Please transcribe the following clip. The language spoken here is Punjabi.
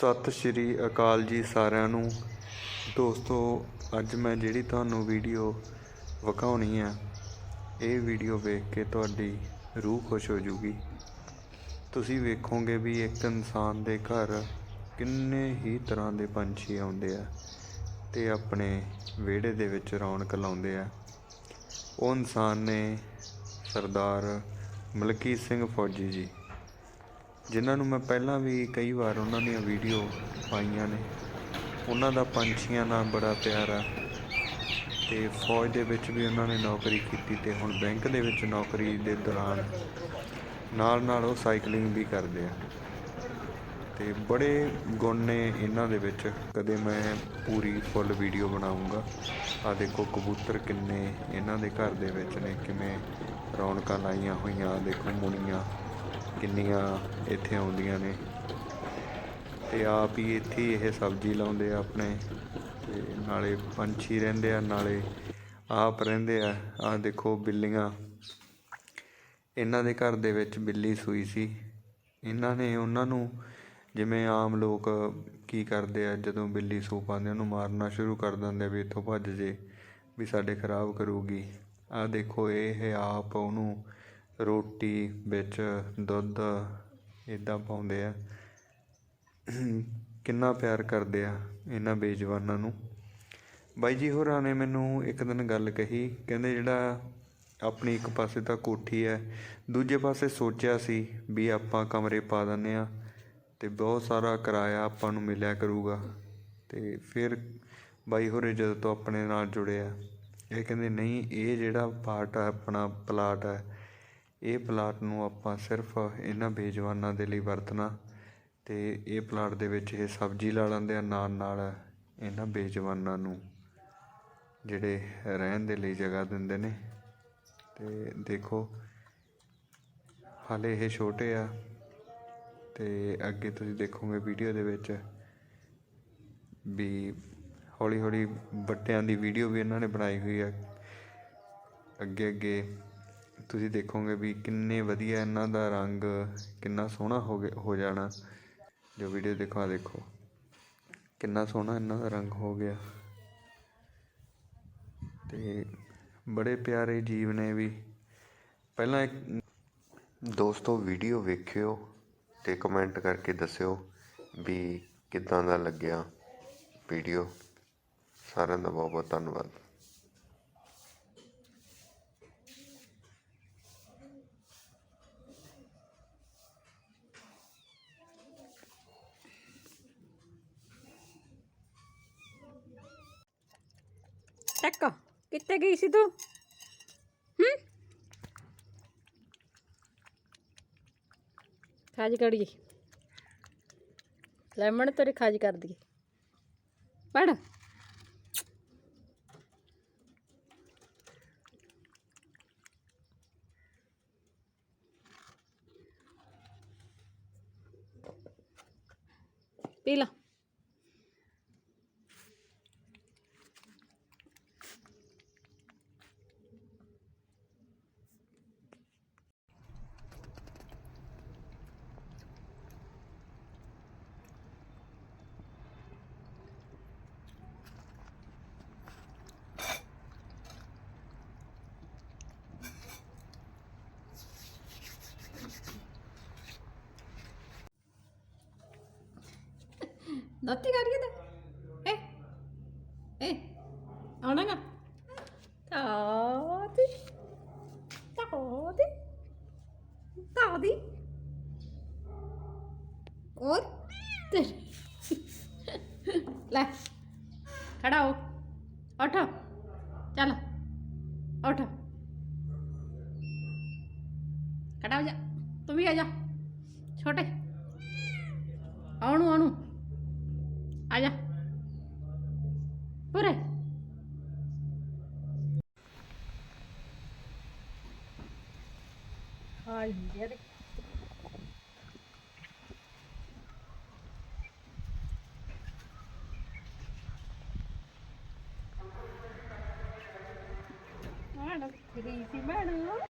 ਸਤਿ ਸ਼੍ਰੀ ਅਕਾਲ ਜੀ ਸਾਰਿਆਂ ਨੂੰ। ਦੋਸਤੋ, ਅੱਜ ਮੈਂ ਜਿਹੜੀ ਤੁਹਾਨੂੰ ਵੀਡੀਓ ਵਿਖਾਉਣੀ ਹੈ ਇਹ ਵੀਡੀਓ ਵੇਖ ਕੇ ਤੁਹਾਡੀ ਰੂਹ ਖੁਸ਼ ਹੋ ਜੂਗੀ। ਤੁਸੀਂ ਵੇਖੋਗੇ ਵੀ ਇੱਕ ਇਨਸਾਨ ਦੇ ਘਰ ਕਿੰਨੇ ਹੀ ਤਰ੍ਹਾਂ ਦੇ ਪੰਛੀ ਆਉਂਦੇ ਆ ਤੇ ਆਪਣੇ ਵਿਹੜੇ ਦੇ ਵਿੱਚ ਰੌਣਕ ਲਾਉਂਦੇ ਆ। ਉਹ ਇਨਸਾਨ ਨੇ ਸਰਦਾਰ ਮਲਕੀਤ ਸਿੰਘ ਫੌਜੀ ਜੀ। ਜਿਨ੍ਹਾਂ ਨੂੰ ਮੈਂ ਪਹਿਲਾਂ ਵੀ ਕਈ ਵਾਰ ਉਹਨਾਂ ਦੀਆਂ ਵੀਡੀਓ ਪਾਈਆਂ ਨੇ। ਉਹਨਾਂ ਦਾ ਪੰਛੀਆਂ ਨਾਲ ਬੜਾ ਪਿਆਰ ਆ। ਤੇ ਫੌਜ ਦੇ ਵਿੱਚ ਵੀ ਉਹਨਾਂ ਨੇ ਨੌਕਰੀ ਕੀਤੀ ਤੇ ਹੁਣ ਬੈਂਕ ਦੇ ਵਿੱਚ ਨੌਕਰੀ ਦੇ ਦੌਰਾਨ ਨਾਲ ਨਾਲ ਉਹ ਸਾਈਕਲਿੰਗ ਵੀ ਕਰਦੇ ਆ। ਤੇ ਬੜੇ ਗੁਣ ਨੇ ਇਹਨਾਂ ਦੇ ਵਿੱਚ। ਕਦੇ ਮੈਂ ਪੂਰੀ ਫੁੱਲ ਵੀਡੀਓ ਬਣਾਉਂਗਾ ਆ ਦੇਖੋ ਕਬੂਤਰ ਕਿੰਨੇ ਇਹਨਾਂ ਦੇ ਘਰ ਦੇ ਵਿੱਚ ਨੇ, ਕਿਵੇਂ ਰੌਣਕਾਂ ਲਾਈਆਂ ਹੋਈਆਂ ਆਹ ਦੇਖੋ ਮੁਨੀਆਂ। ਕਿੰਨੀਆਂ ਇੱਥੇ ਆਉਂਦੀਆਂ ਨੇ। ਤੇ ਆਪ ਹੀ ਇੱਥੇ ਇਹ ਸਬਜ਼ੀ ਲਾਉਂਦੇ ਆ ਆਪਣੇ। ਤੇ ਨਾਲੇ ਪੰਛੀ ਰਹਿੰਦੇ ਆ, ਨਾਲੇ ਆਪ ਰਹਿੰਦੇ ਆ। ਆਹ ਦੇਖੋ ਬਿੱਲੀਆਂ। ਇਹਨਾਂ ਦੇ ਘਰ ਦੇ ਵਿੱਚ ਬਿੱਲੀ ਸੂਈ ਸੀ। ਇਹਨਾਂ ਨੇ ਉਹਨਾਂ ਨੂੰ ਜਿਵੇਂ ਆਮ ਲੋਕ ਕੀ ਕਰਦੇ ਆ, ਜਦੋਂ ਬਿੱਲੀ ਸੂ ਪਾਉਂਦੇ ਉਹਨੂੰ ਮਾਰਨਾ ਸ਼ੁਰੂ ਕਰ ਦਿੰਦੇ ਆ ਵੀ ਇੱਥੋਂ ਭੱਜ ਜੇ, ਵੀ ਸਾਡੇ ਖਰਾਬ ਕਰੂਗੀ। ਆਹ ਦੇਖੋ, ਇਹ ਆਪ ਉਹਨੂੰ ਰੋਟੀ ਵਿੱਚ ਦੁੱਧ ਇੱਦਾਂ ਪਾਉਂਦੇ ਆ। ਕਿੰਨਾ ਪਿਆਰ ਕਰਦੇ ਆ ਇਹਨਾਂ ਬੇਜਵਾਨਾਂ ਨੂੰ। ਬਾਈ ਜੀ ਹੋਰਾਂ ਨੇ ਮੈਨੂੰ ਇੱਕ ਦਿਨ ਗੱਲ ਕਹੀ, ਕਹਿੰਦੇ ਜਿਹੜਾ ਆਪਣੀ ਇੱਕ ਪਾਸੇ ਤਾਂ ਕੋਠੀ ਹੈ, ਦੂਜੇ ਪਾਸੇ ਸੋਚਿਆ ਸੀ ਵੀ ਆਪਾਂ ਕਮਰੇ ਪਾ ਦਿੰਦੇ ਆ ਤੇ ਬਹੁਤ ਸਾਰਾ ਕਿਰਾਇਆ ਆਪਾਂ ਨੂੰ ਮਿਲਿਆ ਕਰੂਗਾ। ਤੇ ਫਿਰ ਬਾਈ ਹੋਰੇ ਜਦੋਂ ਤੋਂ ਆਪਣੇ ਨਾਲ ਜੁੜੇ ਆ, ਇਹ ਕਹਿੰਦੇ, ਨਹੀਂ, ਇਹ ਜਿਹੜਾ ਪਾਰਟ ਆ, ਆਪਣਾ ਪਲਾਟ ਹੈ ਇਹ ਪਲਾਟ ਨੂੰ ਆਪਾਂ ਸਿਰਫ ਇਹਨਾਂ ਬੇਜਵਾਨਾਂ ਦੇ ਲਈ ਵਰਤਣਾ ਅਤੇ ਇਹ ਪਲਾਟ ਦੇ ਵਿੱਚ ਇਹ ਸਬਜ਼ੀ ਲਾ ਲੈਂਦੇ ਆ, ਨਾਲ ਨਾਲ ਇਹਨਾਂ ਬੇਜਵਾਨਾਂ ਨੂੰ ਜਿਹੜੇ ਰਹਿਣ ਦੇ ਲਈ ਜਗ੍ਹਾ ਦਿੰਦੇ ਨੇ। ਤੇ ਦੇਖੋ, ਹਾਲੇ ਇਹ ਛੋਟੇ ਆ ਤੇ ਅੱਗੇ ਤੁਸੀਂ ਦੇਖੋਗੇ ਵੀਡੀਓ ਦੇ ਵਿੱਚ ਵੀ ਹੌਲੀ ਹੌਲੀ ਬੱਟਿਆਂ ਦੀ ਵੀਡੀਓ ਵੀ ਇਹਨਾਂ ਨੇ ਬਣਾਈ ਹੋਈ ਆ। ਅੱਗੇ ਅੱਗੇ ਤੁਸੀਂ ਦੇਖੋਗੇ ਵੀ ਕਿੰਨੇ ਵਧੀਆ ਇਹਨਾਂ ਦਾ ਰੰਗ, ਕਿੰਨਾ ਸੋਹਣਾ ਹੋ ਗਿਆ, ਹੋ ਜਾਣਾ। ਜੋ ਵੀਡੀਓ ਦੇਖੋ ਦੇਖੋ। ਕਿੰਨਾ ਸੋਹਣਾ ਇਹਨਾਂ ਦਾ ਰੰਗ ਹੋ ਗਿਆ। ਤੇ ਬੜੇ ਪਿਆਰੇ ਜੀਵ ਨੇ ਵੀ। ਪਹਿਲਾਂ ਇੱਕ ਦੋਸਤੋ ਵੀਡੀਓ ਵੇਖਿਓ ਤੇ ਕਮੈਂਟ ਕਰਕੇ ਦੱਸਿਓ ਵੀ ਕਿੱਦਾਂ ਦਾ ਲੱਗਿਆ ਵੀਡੀਓ ਸਾਰਿਆਂ ਦਾ ਬਹੁਤ ਬਹੁਤ ਧੰਨਵਾਦ। ਟੱਕ ਕਿੱਥੇ ਗਈ ਸੀ ਤੂੰ ਹੂੰ ਖਾਜ ਕੜੀ ਲੈਮਨ ਤੇਰੀ ਖਾਜ ਕਰ ਦੀ ਪੜ ਪੀ ਲਾ ਦਾਤੀ ਕਰ ਗਿਆ ਤੇ। ਏ ਏ ਆਉਣਾ ਗਾ। ਲੈ, ਖੜਾ ਹੋ। ਉੱਠ। ਚੱਲ, ਉੱਠ। ਖੜਾ ਹੋ ਜਾ। ਤੂੰ ਵੀ ਆ ਜਾ। ਛੋਟੇ। ਆਉਣੂ ਆਉਣੂ। ਆ ਜਾ ਪੂਰੇ ਹਾਈ ਯਾਰ ਮੈਡਮ ਗਈ ਸੀ ਮੈਡਮ